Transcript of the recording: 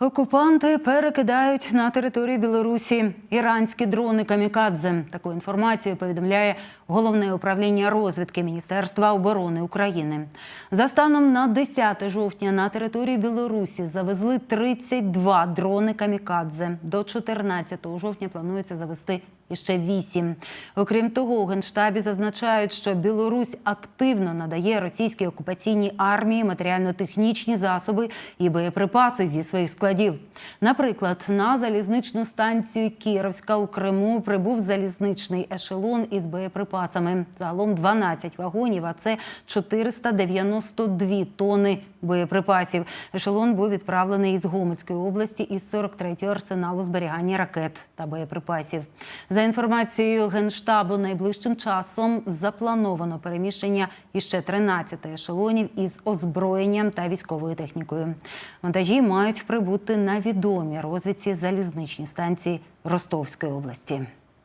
Окупанти перекидають на територію Білорусі іранські дрони камікадзе. Таку інформацію повідомляє головне управління розвідки Міністерства оборони України. За станом на 10 жовтня на територію Білорусі завезли 32 дрони камікадзе. До 14 жовтня планується завести іще вісім. Окрім того, у генштабі зазначають, що Білорусь активно надає російській окупаційній армії матеріально-технічні засоби і боєприпаси зі своїх складів. Наприклад, на залізничну станцію Кіровська у Криму прибув залізничний ешелон із боєприпасами. Загалом 12 вагонів, а це 492 тони боєприпасів. Ешелон був відправлений із Гомельської області із 43-го арсеналу зберігання ракет та боєприпасів. За інформацією Генштабу, найближчим часом заплановано переміщення іще 13 ешелонів із озброєнням та військовою технікою. Вантажі мають прибути на відомій розвідці залізничні станції Ростовської області.